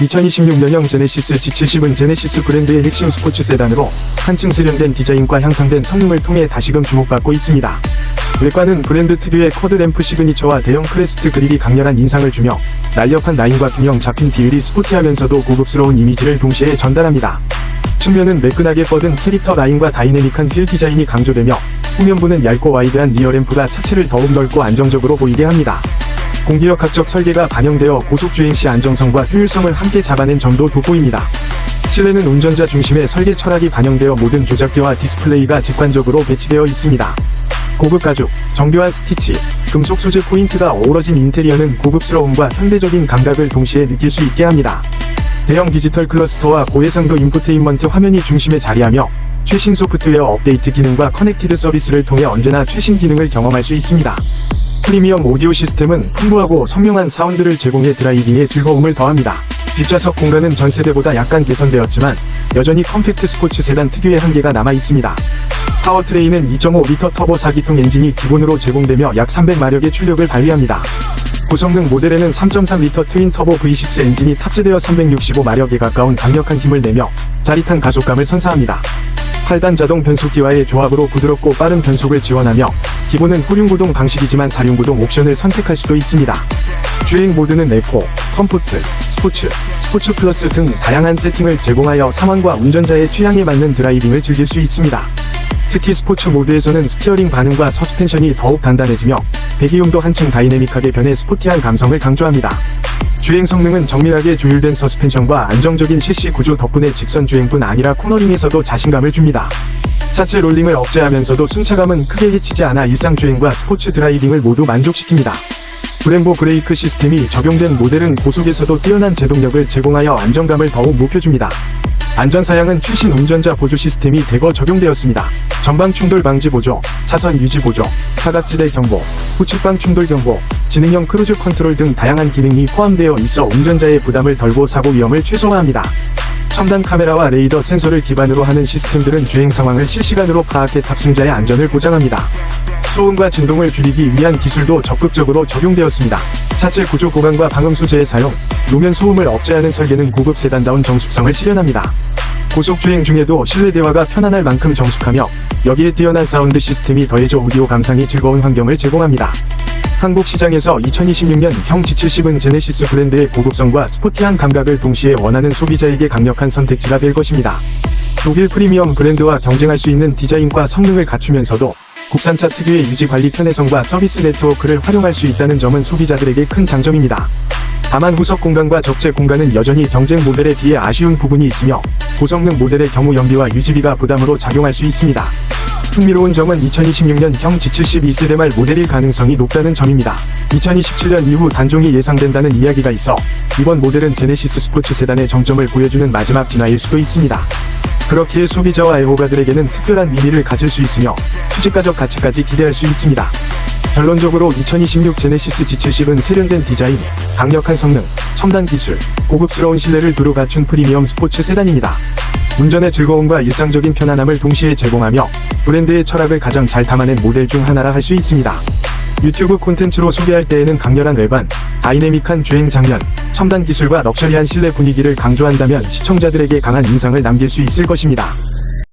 2026년형 제네시스 G70은 제네시스 브랜드의 핵심 스포츠 세단으로 한층 세련된 디자인과 향상된 성능을 통해 다시금 주목받고 있습니다. 외관은 브랜드 특유의 쿼드 램프 시그니처와 대형 크레스트 그릴이 강렬한 인상을 주며 날렵한 라인과 균형 잡힌 비율이 스포티하면서도 고급스러운 이미지를 동시에 전달합니다. 측면은 매끈하게 뻗은 캐릭터 라인과 다이내믹한 휠 디자인이 강조되며 후면부는 얇고 와이드한 리어 램프가 차체를 더욱 넓고 안정적으로 보이게 합니다. 공기역학적 설계가 반영되어 고속주행 시 안정성과 효율성을 함께 잡아낸 점도 돋보입니다. 실내는 운전자 중심의 설계 철학이 반영되어 모든 조작대와 디스플레이가 직관적으로 배치되어 있습니다. 고급 가죽, 정교한 스티치, 금속 소재 포인트가 어우러진 인테리어는 고급스러움과 현대적인 감각을 동시에 느낄 수 있게 합니다. 대형 디지털 클러스터와 고해상도 인포테인먼트 화면이 중심에 자리하며 최신 소프트웨어 업데이트 기능과 커넥티드 서비스를 통해 언제나 최신 기능을 경험할 수 있습니다. 프리미엄 오디오 시스템은 풍부하고 선명한 사운드를 제공해 드라이빙에 즐거움을 더합니다. 뒷좌석 공간은 전 세대보다 약간 개선되었지만 여전히 컴팩트 스포츠 세단 특유의 한계가 남아 있습니다. 파워트레인은 2.5리터 터보 4기통 엔진이 기본으로 제공되며 약 300마력의 출력을 발휘합니다. 고성능 모델에는 3.3리터 트윈 터보 V6 엔진이 탑재되어 365마력에 가까운 강력한 힘을 내며 짜릿한 가속감을 선사합니다. 8단 자동 변속기와의 조합으로 부드럽고 빠른 변속을 지원하며 기본은 후륜구동 방식이지만 사륜구동 옵션을 선택할 수도 있습니다. 주행 모드는 에코, 컴포트, 스포츠, 스포츠 플러스 등 다양한 세팅을 제공하여 상황과 운전자의 취향에 맞는 드라이빙을 즐길 수 있습니다. 특히 스포츠 모드에서는 스티어링 반응과 서스펜션이 더욱 단단해지며 배기음도 한층 다이내믹하게 변해 스포티한 감성을 강조합니다. 주행 성능은 정밀하게 조율된 서스펜션과 안정적인 셰시 구조 덕분에 직선 주행뿐 아니라 코너링에서도 자신감을 줍니다. 차체 롤링을 억제하면서도 승차감은 크게 해치지 않아 일상 주행과 스포츠 드라이빙을 모두 만족시킵니다. 브렘보 브레이크 시스템이 적용된 모델은 고속에서도 뛰어난 제동력을 제공하여 안정감을 더욱 높여줍니다. 안전사양은 최신 운전자 보조 시스템이 대거 적용되었습니다. 전방 충돌 방지 보조, 차선 유지 보조, 사각지대 경보, 후측방 충돌 경보, 지능형 크루즈 컨트롤 등 다양한 기능이 포함되어 있어 운전자의 부담을 덜고 사고 위험을 최소화합니다. 첨단 카메라와 레이더 센서를 기반으로 하는 시스템들은 주행 상황을 실시간으로 파악해 탑승자의 안전을 보장합니다. 소음과 진동을 줄이기 위한 기술도 적극적으로 적용되었습니다. 차체 구조 보강과 방음 소재의 사용, 노면 소음을 억제하는 설계는 고급 세단다운 정숙성을 실현합니다. 고속 주행 중에도 실내 대화가 편안할 만큼 정숙하며 여기에 뛰어난 사운드 시스템이 더해져 오디오 감상이 즐거운 환경을 제공합니다. 한국 시장에서 2026년 형 G70은 제네시스 브랜드의 고급성과 스포티한 감각을 동시에 원하는 소비자에게 강력한 선택지가 될 것입니다. 독일 프리미엄 브랜드와 경쟁할 수 있는 디자인과 성능을 갖추면서도 국산차 특유의 유지 관리 편의성과 서비스 네트워크를 활용할 수 있다는 점은 소비자들에게 큰 장점입니다. 다만 후석 공간과 적재 공간은 여전히 경쟁 모델에 비해 아쉬운 부분이 있으며 고성능 모델의 경우 연비와 유지비가 부담으로 작용할 수 있습니다. 흥미로운 점은 2026년 형 G70 2세대 말 모델일 가능성이 높다는 점입니다. 2027년 이후 단종이 예상된다는 이야기가 있어 이번 모델은 제네시스 스포츠 세단의 정점을 보여주는 마지막 진화일 수도 있습니다. 그렇기에 소비자와 애호가들에게는 특별한 의미를 가질 수 있으며 수직가적 가치까지 기대할 수 있습니다. 결론적으로 2026 제네시스 G70은 세련된 디자인, 강력한 성능, 첨단 기술, 고급스러운 신뢰를 두루 갖춘 프리미엄 스포츠 세단입니다. 운전의 즐거움과 일상적인 편안함을 동시에 제공하며 브랜드의 철학을 가장 잘 담아낸 모델 중 하나라 할 수 있습니다. 유튜브 콘텐츠로 소개할 때에는 강렬한 외관, 다이내믹한 주행 장면, 첨단 기술과 럭셔리한 실내 분위기를 강조한다면 시청자들에게 강한 인상을 남길 수 있을 것입니다.